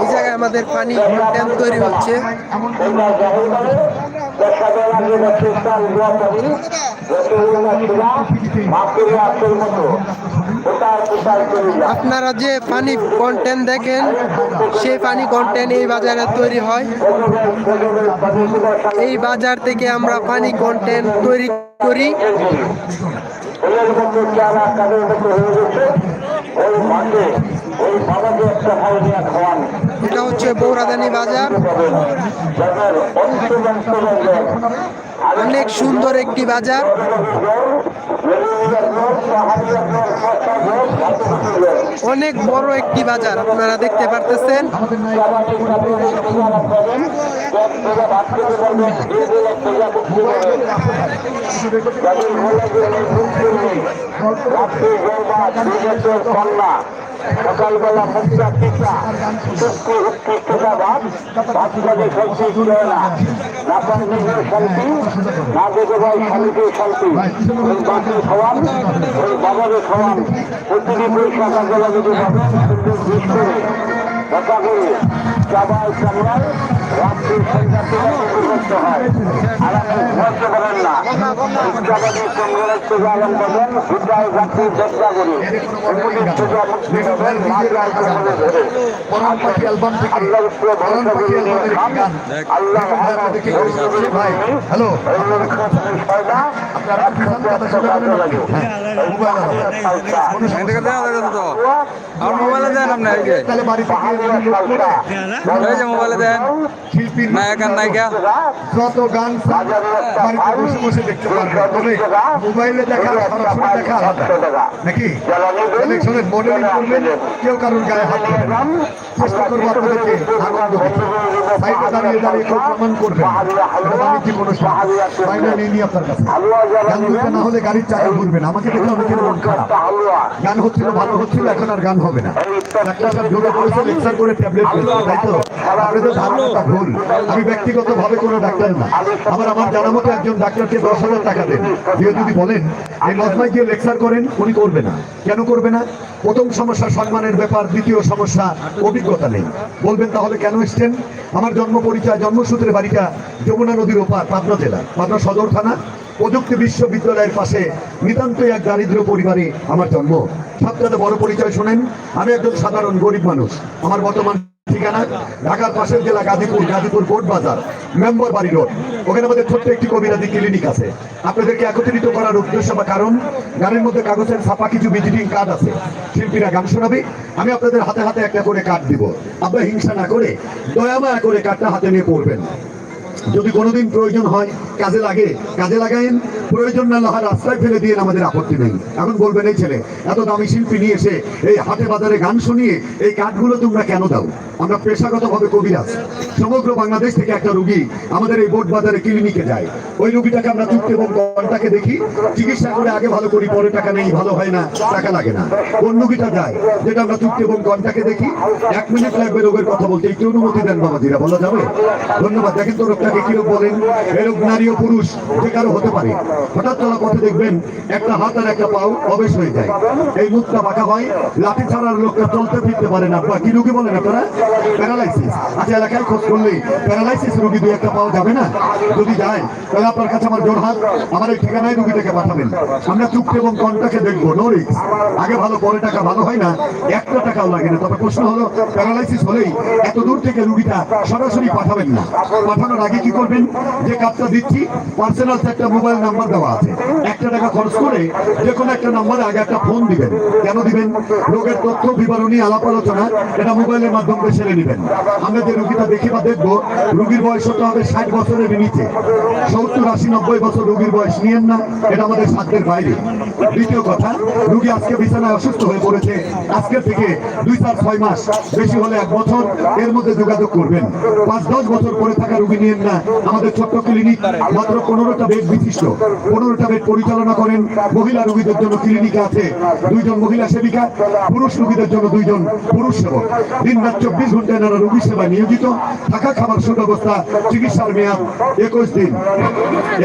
এই জায়গায় আমাদের পানি ড্যাম তৈরি হচ্ছে। আপনারা যে পানি কন্টেন্ট দেখেন, সেই পানি কন্টেন্ট এই বাজারে তৈরি হয়। এই বাজার থেকে আমরা পানি কন্টেন্ট তৈরি করি। এটা হচ্ছে বৌরাদানি বাজার। অনেক সুন্দর একটি বাজার। অনেক বড় একটি বাজার আপনারা দেখতে পারতেছেন। সকালবেলা মুখটা টিকা সুস্থ উৎকৃষ্টতা ভাব ভাত করে শান্তি ছিল না না পঞ্চাশের শান্তি না দেখে ভাই শান্তির শান্তি। ওই বাকি খাওয়ান ওই বাবাকে খাওয়ান। প্রতিটি পয়সা কাজে যদি হয়। হ্যালো আপনারা বিধান কথা শুনে বলেন নাকি? মোবাইল দেন আপনি তাহলে বাড়ি থেকে মোবাইলে দেন। শিল্পীর নায়ক যত গান বাড়িতে বসে বসে দেখতে পারবে। মোবাইলে দেখা সরাসরি দেখা নাকি? মডেলিং করবেন কেউ কারোর গায়ে হাত দেবেন। চেষ্টা করব আপনাদেরকে আনন্দ দিতে সাইডে দাঁড়িয়ে দাঁড়িয়ে কেউ প্রমাণ করবেন কোনো বাইরে নিয়ে নিয়ে আপনার কাছে। গান না হলে গাড়ির চাকা ঘুরবে না। আমাকে দেখলে অনেকের মন খারাপ। গান হচ্ছিল ভালো হচ্ছিল এখন আর গান হবে না। ডাক্তার সাহেব যোগে করেছে লেকচার করে ট্যাবলেট তাই তো? আপনাদের ধারণাটা ভুল। আমি ব্যক্তিগতভাবে কোনো ডাক্তার না। আবার আমার জানা মতো একজন ডাক্তারকে দশ হাজার টাকা দেন। দিয়ে যদি বলেন, এই মজমায় গিয়ে লেকচার করেন, উনি করবে না। কেন করবে না? প্রথম সমস্যা সম্মানের ব্যাপার, দ্বিতীয় সমস্যা অভিজ্ঞতা নেই। বলবেন, তাহলে কেন এসছেন? আমার জন্ম পরিচয়, জন্মসূত্রে বাড়িটা যমুনা নদীর ওপার, পাবনা জেলা পাবনা সদর থানা, প্রযুক্তি বিশ্ববিদ্যালয়ের পাশে নিতান্তই এক দারিদ্র পরিবারে আমার জন্ম। সবচেয়ে বড় পরিচয় শোনেন, আমি একজন সাধারণ গরিব মানুষ। আমার বর্তমান ঢাকার পাশের জেলা গাজীপুর গাজীপুর কোর্ট বাজার, মেম্বার বাড়ি রোড। ওখানে আমাদের ছোট্ট একটি কবিরাজি ক্লিনিক আছে। আপনাদেরকে একত্রিত করার উদ্দেশ্য বা কারণ, গানের মধ্যে কাগজের ছাপা কিছু ভিজিটিং কার্ড আছে। শিল্পীরা গান শোনাবে। আমি আপনাদের হাতে হাতে একটা করে কার্ড দিব। আপনারা হিংসা না করে, দয়া করে কার্ডটা হাতে নিয়ে পড়বেন। যদি কোনোদিন প্রয়োজন হয়, কাজে লাগে। কাজে লাগাইন, প্রয়োজন না হয় রাস্তায় ফেলে দিয়ে আমাদের আপত্তি নেই। এখন বলবেন, এই ছেলে, এত দামি শিল্পী নিয়ে এসে এই হাটে বাজারে গান শুনিয়ে এই কাঠগুলো তোমরা কেন দাও? আমরা পেশাগতভাবে কবিরাজ। সমগ্র বাংলাদেশ থেকে একটা রুগী আমাদের এই বোট বাজারে ক্লিনিকে যায়। ওই রুগীটাকে আমরা চুক্তি এবং কন্টাকে দেখি। চিকিৎসা করে আগে ভালো করি, পরে টাকা নেই, ভালো হয় না, টাকা লাগে না। কোন রুগীটা যায়, যেটা আমরা চুক্তি এবং কন্টাকে দেখি, এক মিনিট লাগবে রোগের কথা বলতে। একটু অনুমতি দেন বাবাজিরা, বলা যাবে? ধন্যবাদ। দেখেন তো রোগটাকে রোগ বলেন এই রোগ নারী ও পুরুষ যে হতে পারে। হঠাৎ চলা পথে দেখবেন একটা হাত আর একটা পাও অবেশ হয়ে যায়। এই মুখটা বাঁকা হয়, লাঠি ছাড়ার লোকটা চলতে ফিরতে পারে না। কি রোগী বলেন আপনারা প্যারালাইসিস আচ্ছা এলাকায় খোঁজ করলে প্যারালাইসিস রোগী দুই একটা পাওয়া যাবে না? যদি যায়, তাহলে আপনার কাছে আমার জোর হাত, আমার এই ঠিকানায় রুগীটাকে পাঠাবেন। আমরা চুক্তি এবং কন্টাকে দেখব নো রিক্স আগে ভালো, পরে টাকা ভালো হয় না, একটা টাকাও লাগে না। তবে প্রশ্ন হলো প্যারালাইসিস হলেই এত দূর থেকে রুগীটা সরাসরি পাঠাবেন না। পাঠানোর আগে কি করবেন? যে দিচ্ছি দিচ্ছি পার্সোনাল একটা মোবাইল নাম্বার দেওয়া আছে। একটা টাকা খরচ করে যে কোনো একটা নম্বরে আগে একটা ফোন দিবেন। কেন দিবেন? রোগের তথ্য, বিবরণী, আলাপ আলোচনা, এটা মোবাইলের মাধ্যমে সেরে নেবেন। আমরা যে রুগীটা দেখি বা দেখব, রুগীর বয়স হতে হবে ষাট বছরের নিচে। সত্তর, আশি, নব্বই বছর রুগীর বয়স নিয়েন না, এটা আমাদের সাধ্যের বাইরে। দ্বিতীয় কথা, রুগী আজকে বিছানায় অসুস্থ হয়ে পড়েছে। আজকে থেকে দুই চার, ছয় মাস, বেশি হলে এক বছর, এর মধ্যে যোগাযোগ করবেন। পাঁচ, দশ বছর পরে থাকা রুগী নিয়েন না। আমাদের ছোট্ট ক্লিনিক মাত্র পনেরোটা বেড বিশিষ্ট। পনেরোটা বেড পরিচালনা করেন মহিলা রোগীদের জন্য ক্লিনিক আছে দুইজন মহিলা সেবিকা, পুরুষ রোগীদের জন্য দুইজন পুরুষ সেবক। দিন রাত চব্বিশ ঘন্টায় নানা রোগী সেবা নিয়োজিত। থাকা খাবার সুব্যবস্থা, চিকিৎসার মেয়াদ একুশ দিন।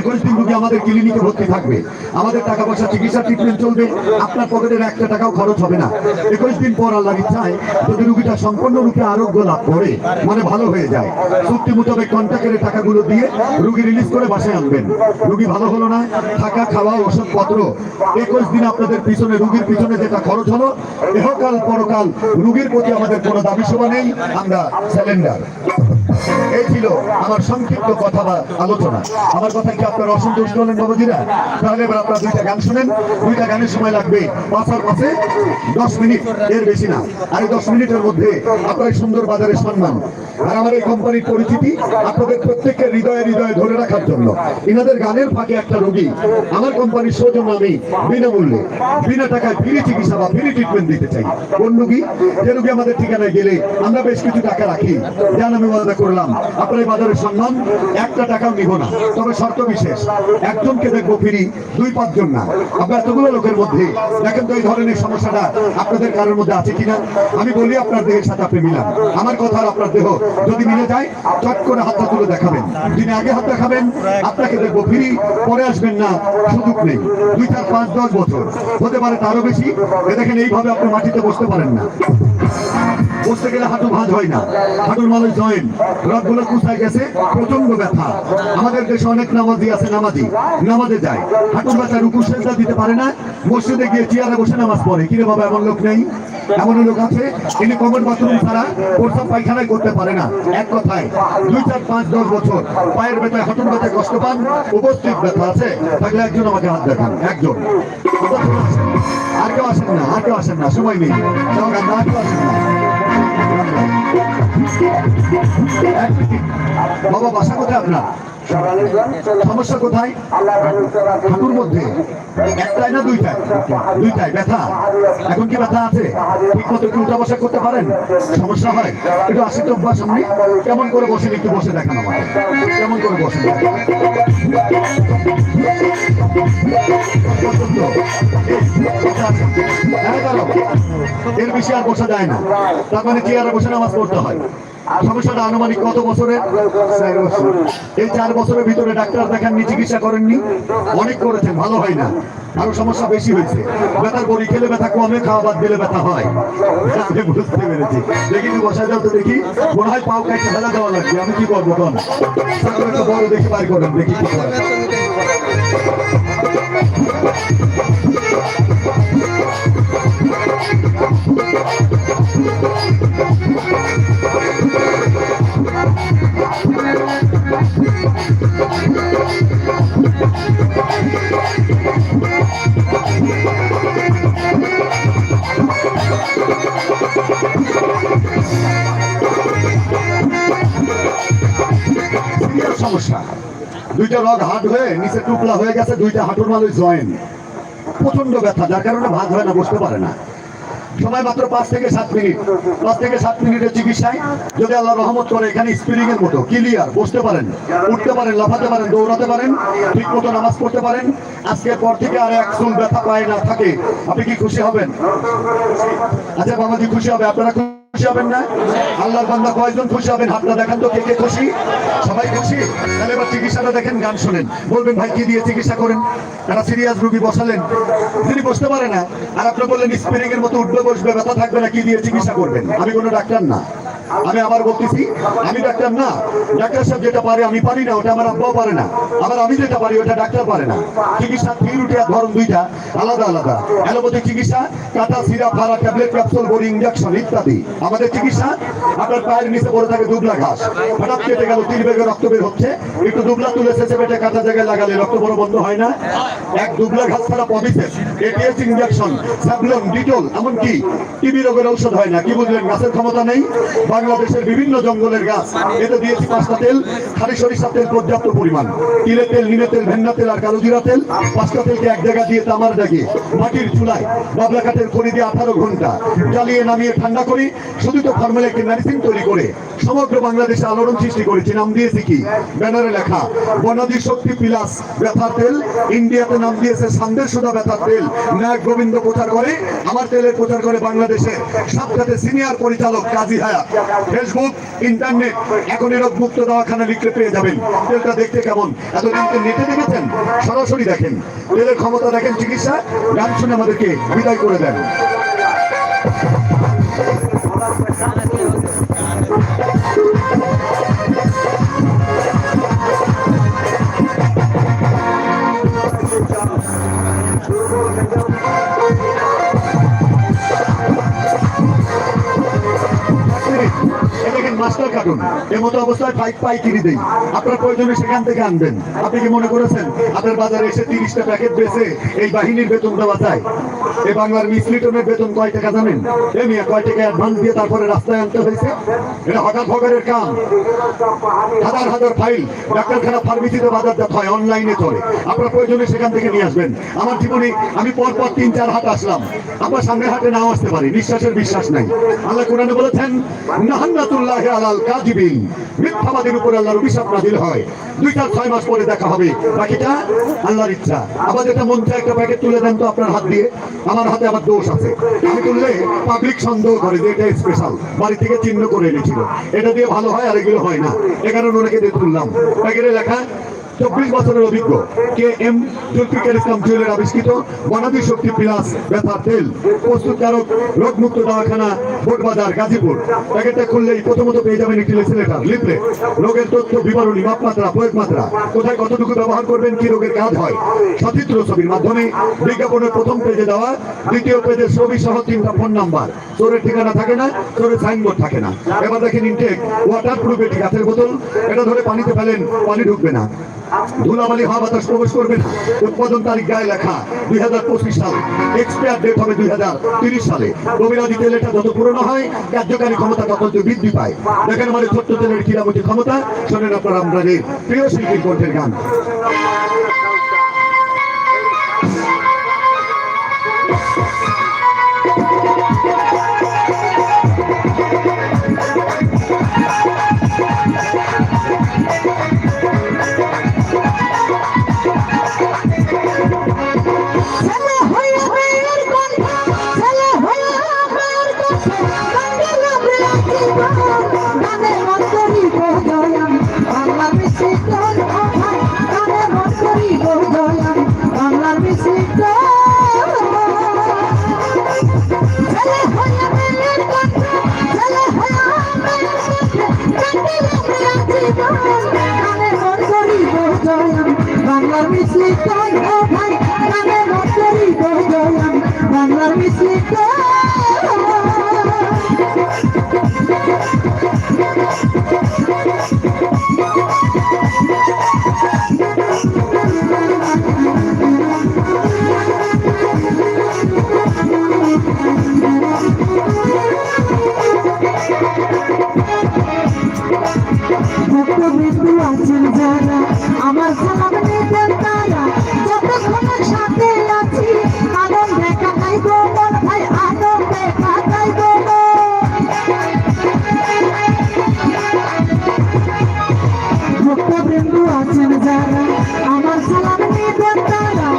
একুশ দিন রুগী আমাদের ক্লিনিকে ভর্তি থাকবে। আমাদের টাকা পয়সা চিকিৎসা ট্রিটমেন্ট চলবে। আপনার পকেটের একটা টাকাও খরচ হবে না। একুশ দিন পর আল্লাহর ইচ্ছায় যদি রুগীটা সম্পূর্ণরূপে আরোগ্য লাভ করে মানে ভালো হয়ে যায়, চুক্তি মোতাবেক কন্ট্রাক্টের টাকাগুলো দিয়ে রুগী রিলিজ করে বাসায় আনবেন রুগী ভালো হলো না, থাকা, খাওয়া, ওষুধপত্র। একুশ দিন আপনাদের পিছনে, রুগীর পিছনে যেটা খরচ হলো, এহকাল পরকাল রুগীর প্রতি আমাদের কোনো দাবি সভা নেই, আমরা স্যালেন্ডার এই ছিল আমার সংক্ষিপ্ত কথা বা আলোচনা। আমার কথা কি আপনার অসন্তুষ্ট হলেন, বাবাজিরা? তাহলে এবার আপনারা দুইটা গান শুনেন। দুইটা গানের সময় লাগবে পাঁচ আর পাঁচে দশ মিনিট, এর বেশি না। আর এই দশ মিনিটের মধ্যে আপনার সুন্দর বাজারের সম্মান আর আমার এই কোম্পানির পরিচিতি আপনাদের প্রত্যেকের হৃদয়ে হৃদয়ে ধরে রাখার জন্য। এনাদের গানের ফাঁকে একটা রোগী, আমার কোম্পানির সৌজন্য আমি বিনামূল্যে, বিনা টাকায় ফ্রি চিকিৎসা বা ফ্রি ট্রিটমেন্ট দিতে চাই। কোন রোগী? যে রোগী আমাদের ঠিকানায় গেলে আমরা বেশ কিছু টাকা রাখি। যান আমি ওয়াদা করলাম। আপনার বাজারের সম্মান, একটা টাকাও নিব না। তবে শর্ত বিশেষ, একজনকে দেখব ফিরি, দুই পাঁচজন না। আপনার এতগুলো লোকের মধ্যে, দেখেন তো এই ধরনের সমস্যাটা আপনাদের কারোর মধ্যে আছে কিনা? আমি বলি আপনার দেহের সাথে আপনি মিলান। আমার কথা আপনার দেহ যদি মিলে যায়, চট করে হাতটা তুলে দেখাবেন। যিনি আগে হাত দেখাবেন, আপনাকে দেখব ফিরি, পরে আসবেন না, সুযোগ নেই। দুই, চার, পাঁচ, দশ বছর। হতে পারে তারও বেশি। এ দেখেন, এইভাবে আপনি মাটিতে বসতে পারেন না। বসতে গেলে হাঁটু ভাঁজ হয় না। হাঁটুর মালে জয়েন। রথগুলো কুচায় গেছে? প্রচণ্ড ব্যথা। আমাদের দেশে অনেক নামাজি আছে, নামাজি। নামাজে যায়। হাঁটুর ব্যথা রুকু সেজদা দিতে পারে না। মসজিদে গিয়ে চেয়ারে বসে নামাজ পড়ে। কিরে বাবা, এমন লোক নেই? এমন লোক আছে তিনি কমন বাথরুম ছাড়া প্রস্তাব পায়খানায় করতে পারে না। এক কথায়, দুই চার পাঁচ দশ বছর পায়ের ব্যথায়, হাঁটুর ব্যথায় কষ্ট পান, উপস্থিত ব্যথা আছে। থাকলে একজন আমাকে হাত দেখান। একজন। আর কেউ আসেন না, আর কেউ আসেন না, সময় নেই। আর কেউ আসেন না। বাবা বাসা কোথায় আপনার? সমস্যা কোথায়? মধ্যে একটাই না দুইটাই? দুইটাই। ব্যথা? এখন কি ব্যথা আছে? বসা করতে পারেন? সমস্যা হয়। একটু আসি তো সামনে। কেমন করে বসেন? একটু বসে দেখান কেমন করে হ্যাঁ, এর বেশি আর বসা যায় না। তার মানে চেয়ারে বসে নামাজ পড়তে হয়। সমস্যাটা আনুমানিক কত বছর। এই চার বছরের ভিতরে ডাক্তার দেখাননি, চিকিৎসা করেননি। অনেক করেছেন, ভালো হয় না। আরও সমস্যা বেশি হয়েছে। ব্যথার বড়ি খেলে ব্যথা কমে, খাওয়া বাদ দিলে ব্যথা হয়। আমি বুঝতে পেরেছি। দেখি বসা যাও তো দেখি। মনে হয় পাও কাইতে ফেলা দেওয়া লাগবে। আমি কি করব কন বড় দেখি পাই করেন, দেখি কি করেন নিচে টুকলা হয়ে গেছে, দুইটা হাঁটুর মালে জয়েন। প্রচণ্ড ব্যথা, যার কারণে ভাগ হয় না, বসতে পারে না। সময় মাত্র পাঁচ থেকে সাত মিনিট। পাঁচ থেকে সাত মিনিটের চিকিৎসায় যদি আল্লাহ রহমত করে, এখানে স্পিরিং এর মতো ক্লিয়ার বসতে পারেন, উঠতে পারেন, লাফাতে পারেন, দৌড়াতে পারেন, ঠিক মতো নামাজ পড়তে পারেন। আজকের পর থেকে আর এক চুল ব্যথা পায় না থাকে। আপনি কি খুশি হবেন? আচ্ছা বাবাজি খুশি হবে, আপনারা খুশি হবেন না? আল্লাহর বান্দা কয়েকজন খুশি হবেন? হাতটা দেখান তো কে কে খুশি? সবাই খুশি? তাহলে এবার চিকিৎসাটা দেখেন, গান শুনেন। বলবেন, ভাই, কি দিয়ে চিকিৎসা করেন? তারা সিরিয়াস রুগী বসালেন, তিনি বসতে পারে না। আর আপনি বললেন, স্প্রিং এর মতো উঠবে, বসবে, ব্যথা থাকবে না, কি দিয়ে চিকিৎসা করবেন? আমি কোনো ডাক্তার না। আমি আবার বলতেছি, আমি ডাক্তার না। ডাক্তার সাহেব যেটা পারে আমি পারি না, ওটা আমার আব্বাও পারে না। আবার আমি যেটা পারি, ওটা ডাক্তার পারে না। চিকিৎসা থ্রি রুটি আর ধরন দুইটা আলাদা আলাদা। অ্যালোপ্যাথিক চিকিৎসা, কাটা সিরাপ ফারা ট্যাবলেট, ক্যাপসুল, বড়ি ইঞ্জেকশন ইত্যাদি। আমাদের চিকিৎসা, আপনার পায়ের নিচে পড়ে থাকে দুবলা ঘাস। হঠাৎ কেটে গেল, তিন বেগে রক্ত বের হচ্ছে। একটু দুবলা তুলে শেষে পেটে কাটা জায়গায় লাগালে রক্ত বড় বন্ধ হয় না। এক দুবলা ঘাস ছাড়া পবিসেস এটিএস ইঞ্জেকশন স্যাবলন, ডিটল, এমনকি টিবি রোগের ঔষধ হয় না। কি বুঝলেন, গাছের ক্ষমতা নেই? বাংলাদেশের বিভিন্ন জঙ্গলের গাছ। এতে দিয়েছি পাঁচটা তেল, খালি সরিষা তেল পর্যাপ্ত পরিমাণ। তিলের তেল, নিমের তেল ভেন্না তেল আর কালোজিরা তেল। পাঁচটা তেলকে এক জায়গা দিয়ে তামার দাগে, মাটির চুলায়, বাবলা কাঠের খড়ি দিয়ে আঠারো ঘণ্টা জ্বালিয়ে নামিয়ে ঠান্ডা করি। শুধু তো ফর্মুলা একটি মেডিসিন তৈরি করে সমগ্র বাংলাদেশে আলোড়ন সৃষ্টি করেছি। নাম দিয়েছি কি? ব্যানারে লেখা বনাদি শক্তি পিলাস ব্যথার তেল। ইন্ডিয়াতে নাম দিয়েছে সন্দেশ সুদা ব্যথার তেল। নায়ক গোবিন্দ প্রচার করে আমার তেলের প্রচার করে বাংলাদেশে সাতটাতে সিনিয়র পরিচালক কাজী হায়াত। ফেসবুক, ইন্টারনেট, এখন এরকম মুক্ত দওয়াখানা লিখলে পেয়ে যাবেন। তেলটা দেখতে কেমন? এতদিন তো নেটে দেখেছেন? সরাসরি দেখেন। তেলের ক্ষমতা দেখেন চিকিৎসা, গান শুনে আমাদেরকে বিদায় করে দেন। এই দেখেন মাস্টার কার্টুন এর মতো অবস্থায় আপনার প্রয়োজনে সেখান থেকে আনবেন। আপনি কি মনে করেছেন? আপনার বাজারে এসে তিরিশটা প্যাকেট বেচে এই বাহিনীর বেতন দেওয়া যায়? এই বাংলার বেতন কয় টাকা জানেন? এ মিয়া, কয় টাকা অ্যাডভান্স দিয়ে তারপরে রাস্তায় আনতে হয়েছে? এটা হঠাৎ কাম। হাজার হাজার ফাইল ডাক্তারখানা ফার্মেসিতে হয় অনলাইনে চলে। আপনার প্রয়োজনে সেখান থেকে নিয়ে আসবেন। আমার জীবনে আমি পর পর তিন, চার হাট আসলাম। আপনার সামনে হাটে নাও আসতে পারি। নিঃশ্বাসের বিশ্বাস নাই। আল্লাহ কোরআনে বলেছেন, নাহান্নাতুল্লাহ আলাল কাজিবিন। মিথ্যাবাদীর উপরে আল্লাহর অভিশাপ নাজিল হয়। দুইটা ছয় মাস পরে দেখা হবে। বাকিটা আল্লাহর ইচ্ছা। আবার যেটা মন চায় একটা প্যাকেট তুলে দেন তো আপনার হাত দিয়ে। আমার হাতে আমার দোষ আছে। আমি তুললে পাবলিক সন্দেহ করে যে এটা স্পেশাল বাড়ি থেকে চিহ্ন করে এনেছিল। এটা দিয়ে ভালো হয় আর এগুলো হয় না। এ কারণে দিয়ে তুললাম। প্যাকেটে লেখা চব্বিশ বছরের অভিজ্ঞ কে এম জুলফিকার ইসলাম জুয়েলের আবিষ্কৃত বনাদি শক্তি প্লাস ব্যথার তেল। প্রস্তুতকারক রোগমুক্ত দওয়াখানা বোটবাজার, গাজীপুর। প্যাকেটটা খুললেই প্রথমত পেয়ে যাবেন একটি লেসিলেটার, লিফলেট। রোগের তথ্য, বিবরণী, মাপমাত্রা, প্রয়োগ মাত্রা। কোথায় কতটুকু ব্যবহার করবেন, কি রোগের কাজ হয়, সচিত্র ছবির মাধ্যমে বিজ্ঞাপনের প্রথম পেজে দেওয়া, দ্বিতীয় পেজে ছবি সহ তিনটা ফোন নাম্বার। চোরের ঠিকানা থাকে না, চোরের সাইনবোর্ড থাকে না। এবার দেখেন ইনটেক ওয়াটার প্রুফ এটি গাছের বোতল। এটা ধরে পানিতে ফেলেন, পানি ঢুকবে না। ধুলাবালি হাওয়া বাতাস প্রবেশ করবে না। উৎপাদন তারিখ গায়ে লেখা দুই হাজার পঁচিশ সাল। এক্সপায়ার ডেট হবে দুই হাজার তিরিশ সালে। কবিরাজি তেলটা যত পুরনো হয়, কার্যকারী ক্ষমতা তত বৃদ্ধি পায়। দেখেন আমাদের ছোট্ট তেলের কিরামতি ক্ষমতা। শোনেন আপনারা আমাদের প্রিয় শিল্পীর কণ্ঠের গান। ছেলে গোজয়াম বাংলার আমার সালাম নেবেন তারা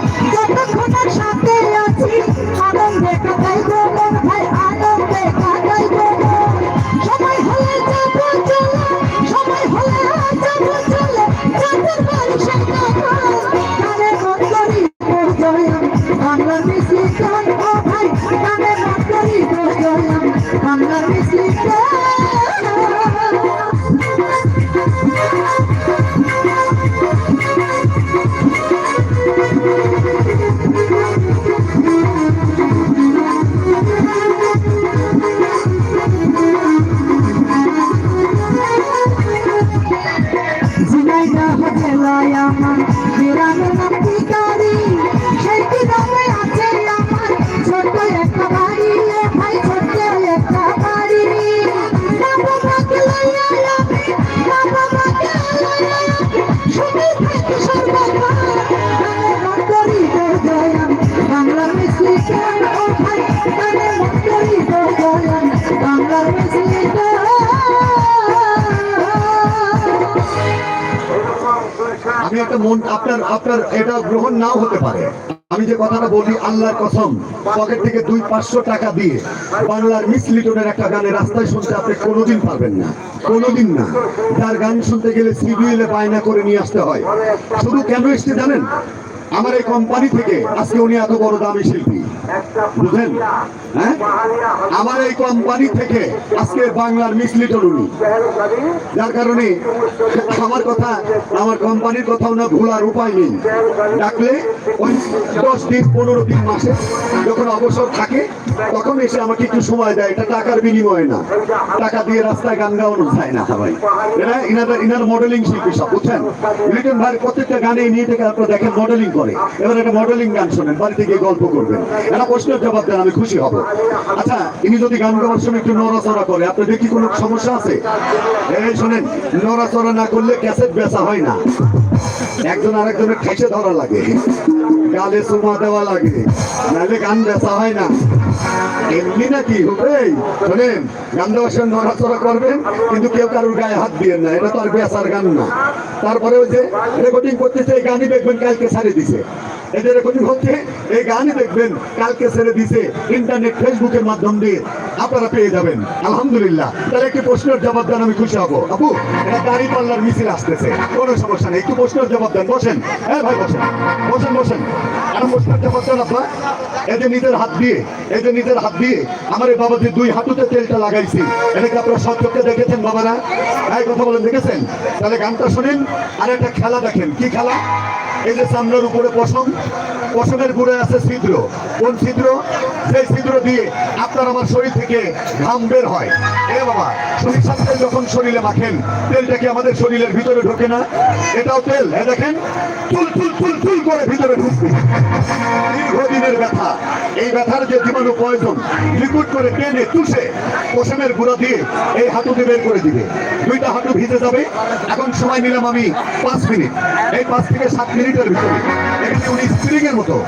আমি একটা মন, আপনার আপনার এটা গ্রহণ নাও হতে পারে। আমি যে কথাটা বলি, আল্লাহর কসম, পকেট থেকে দুই পাঁচশো টাকা দিয়ে বাংলার মিস লিটনের একটা গানে রাস্তায় শুনতে আপনি কোনোদিন পারবেন না। কোনোদিন না। তার গান শুনতে গেলে সিবিএলে বায়না করে নিয়ে আসতে হয়। শুধু কেন এসছে জানেন? আমার এই কোম্পানি থেকে আজকে উনি এত বড় দামি শিল্পী। বুঝলেন? হ্যাঁ? আমার এই কোম্পানি থেকে আজকে বাংলার মিস লিটন উনি যার কারণে আমার কথা, আমার কোম্পানির কথা ওনার ভোলার উপায় নেই। ডাকলে ওই দশ দিন, পনেরো দিন, মাসে যখন অবসর থাকে, তখন এসে আমাকে একটু সময় দেয়। এটা টাকার বিনিময়ে না। টাকা দিয়ে রাস্তায় গান গাওয়ানো যায় না সবাই এরা ইনাদের, ইনার মডেলিং শিল্পী সব, বুঝছেন? লিটন ভাই প্রত্যেকটা গানে নিয়ে থেকে আপনারা দেখেন মডেলিং করে। এবার একটা মডেলিং গান শোনেন, বাড়িতে গিয়ে গল্প করবেন। একটা প্রশ্নের জবাব দেন, আমি খুশি হব। আচ্ছা ইনি যদি গান গাওয়ার সময় একটু নড়াচড়া করে আপনাদের কি কোনো সমস্যা আছে? এই শোনেন, নড়াচড়া না করলে ক্যাসেট বেচা হয় না। একজন আরেকজনের ঠেসে ধরা লাগে, গালে সুমা দেওয়া লাগে, নাহলে গান বেচা হয় না। এমনি নাকি? এই শোনেন, গান দেওয়ার সময় নড়াচড়া করবেন, কিন্তু কেউ কারোর গায়ে হাত দিয়ে না, এটা তো আর বেচার গান না। তারপরে ওই যে রেকর্ডিং করতেছে, এই গানই দেখবেন, কালকে ছাড়ে দিছে। এদের রেকর্ডিং হচ্ছে, এই গানই দেখবেন, কালকে ছেড়ে দিছে ইন্টারনেট ফেসবুকের মাধ্যম দিয়ে আপনারা পেয়ে যাবেন। আলহামদুলিল্লাহ। তাহলে একটি প্রশ্নের জবাব দেন, আমি খুশি হব। আপু এটা দাড়ি পাল্লার মিছিল আসতেছে। কোনো সমস্যা নেই। একটু প্রশ্নের জবাব দেন। বসেন। হ্যাঁ ভাই, বসেন। বসেন বসেন। আর নিজের হাত দিয়ে নিজের হাত দিয়ে বাবা যে দুই তেলটা লাগাইছি। দেখেছেন, বাবারা? কথা দেখেছেন? তাহলে গানটা শুনেন। আর একটা খেলা দেখেন। কি খেলা? এই যে সামনের উপরে পশম। পশমের গুড়ে আছে ছিদ্র। কোন ছিদ্র? সেই ছিদ্র দিয়ে আপনার আমার শরীর থেকে ঘাম বের হয়। এ বাবা, শরীর সাথে যখন শরীরে মাখেন, তেলটা কি আমাদের শরীরের ভিতরে ঢোকে না? এটাও তেল, এ দেখেন তুল তুল তুল তুল করে ভিতরে ঢুকবে দীর্ঘদিনের ব্যথা। এই ব্যথার যে জীবাণু প্রয়োজন, লিকুইড করে টেনে তুষে পশমের গুঁড়া দিয়ে এই হাঁটুকে বের করে দিবে। দুইটা হাঁটু ভিজে যাবে। এখন সময় নিলাম আমি পাঁচ মিনিট। এই পাঁচ থেকে সাত মিনিটের ভিতরে। এখানে উনি মতো।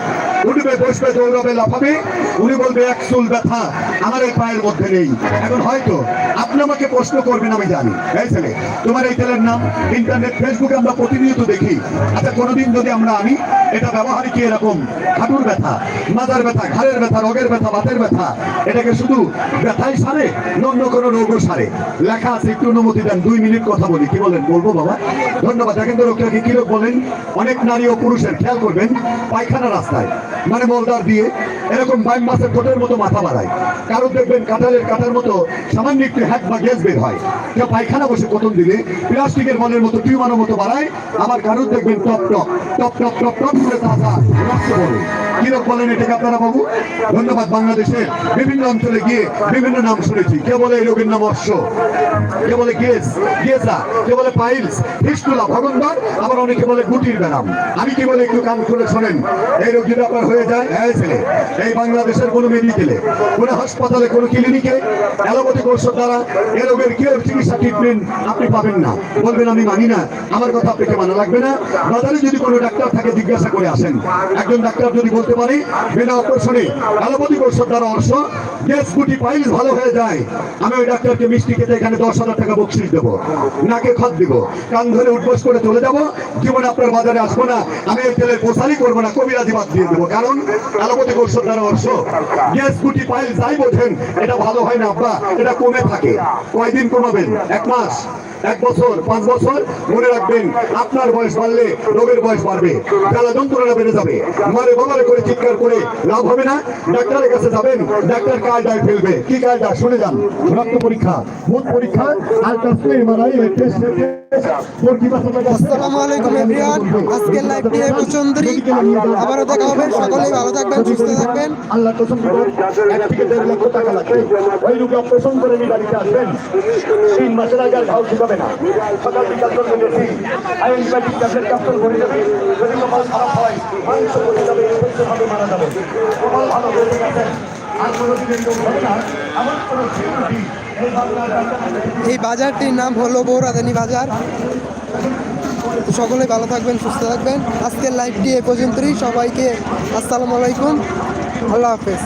উঠবে বসবে, দৌড়াবে, লাফাবে। উনি বলবে, এক চুল ব্যথা, আমার এই পায়ের মধ্যে নেই। এখন হয়তো আপনি আমাকে প্রশ্ন করবেন, আমি জানি। এই ছেলে, তোমার এই তেলের নাম ইন্টারনেট, ফেসবুকে আমরা প্রতিনিয়ত দেখি। আচ্ছা কোনোদিন যদি আমরা আনি, এটা কি এরকম? হাঁটুর ব্যথা ব্যথা, ঘাড়ের ব্যথা, রোগের ব্যথা, বাতের ব্যথা, এটাকে শুধু ব্যথাই সারে? অন্য কোনো রোগও সারে? লেখা আছে, একটু অনুমতি দেন, দুই মিনিট কথা বলি। কি বলেন, বলব বাবা? ধন্যবাদ। দেখেন তো লোকটাকে কি বলেন? অনেক নারী ও পুরুষের, খেয়াল করবেন। পায়খানা রাস্তায়। মানে মলদার দিয়ে এরকম বাইম মাছের ঠোঁটের মতো মাথা বাড়ায়। কারও দেখবেন কাঁঠালের কাঁটার মতো সামান্য একটু হ্যাক বা গ্যাস বের হয়। কেউ পায়খানা বসে কতন দিলে প্লাস্টিকের বলের মতো টিউমারের মতো বাড়ায়। আবার কারোর দেখবেন top top top top top top করে তাজা রক্ত বলে। কি লোক বলেন এটাকে আপনারা বাবু? ধন্যবাদ বাংলাদেশের বিভিন্ন অঞ্চলে গিয়ে বিভিন্ন নাম শুনেছি। কে বলে এই রোগের নাম অশ্ব? কে বলে গেস গেসা কে বলে পাইলস? ফিস্টুলা ভগন্দর আবার অনেকে বলে গুটির ব্যায়াম আমি কি বলে একটু কান খুলে শোনেন এই রোগী ব্যাপার হয়ে যায় হ্যাঁ ছেলে এই বাংলাদেশের কোনো মেডিকেলে কোনো হাসপাতালে, কোনো ক্লিনিকে অ্যালোপ্যাথিক ঔষধ দ্বারা এ রোগের কেউ চিকিৎসা ট্রিটমেন্ট আপনি পাবেন না। বলবেন, আমি মানি না। আমার কথা আপনাকে মানা লাগবে না। বাজারে যদি কোনো ডাক্তার থাকে, জিজ্ঞাসা করে আসেন। একজন ডাক্তার যদি বলতে পারে, বিনা অপারেশনে অ্যালোপ্যাথিক ঔষধ দ্বারা অর্শ গ্যাস গুটি পাইলস ভালো হয়ে যায়। আমি ওই ডাক্তারকে মিষ্টি খেতে এখানে দশ হাজার টাকা বকশিস দেবো। নাকে খত দিব। কান ধরে উঠবোস করে চলে আপনার বাজারে আসব না। আমি এই তেলের করব না কবিরাজি বাদ দিয়ে দেবো। কারণ অ্যালোপ্যাথিক ঔষধ দ্বারা অর্শ গ্যাস গুটি পাইলস যাই বোঝেন, এটা ভালো হয় না, আব্বা, এটা কমে থাকে। কয়দিন কমাবেন? এক মাস। এক বছর পাঁচ বছর মনে রাখবেন আপনার বয়স বাড়লে রোগের বয়স বাড়বে। জ্বালা যন্ত্রণা বেড়ে যাবে। মারে বাবারে করে চিৎকার করে লাভ হবে না। ডাক্তারের কাছে যাবেন ডাক্তার কার্ডায় ফেলবে। কি কার্ডা শুনে যান। রক্ত পরীক্ষা বুথ পরীক্ষা আলট্রাসোনিক মারাই টেস্ট আসসালামু আলাইকুম এভরিওয়ান আজকের লাইভটি এই পর্যন্তই আবারও দেখা হবে। সকলেই ভালো থাকবেন সুস্থ থাকবেন। আল্লাহ কসম করে এক থেকে দেড় লক্ষ টাকা লাগবে। ওই রোগী অপারেশন করে নিয়ে বাড়িতে আসবেন। তিন মাসের আগে আর ঘাও শুকাবে না। সকাল বিকাল করবে বেশি। আয়ুর্বেদিক ট্যাবলেট ক্যাপসুল ভরে যাবে, যদি কপাল খারাপ হয় মাংস পড়ে যাবে ইনফেকশন মারা যাবে। কপাল ভালো হয়ে গেছে। এই বাজারটির নাম হলো বৌরাদানি বাজার। সকলে ভালো থাকবেন, সুস্থ থাকবেন। আজকের লাইভটি এ পর্যন্তই। সবাইকে আসসালামু আলাইকুম। আল্লাহ হাফেজ।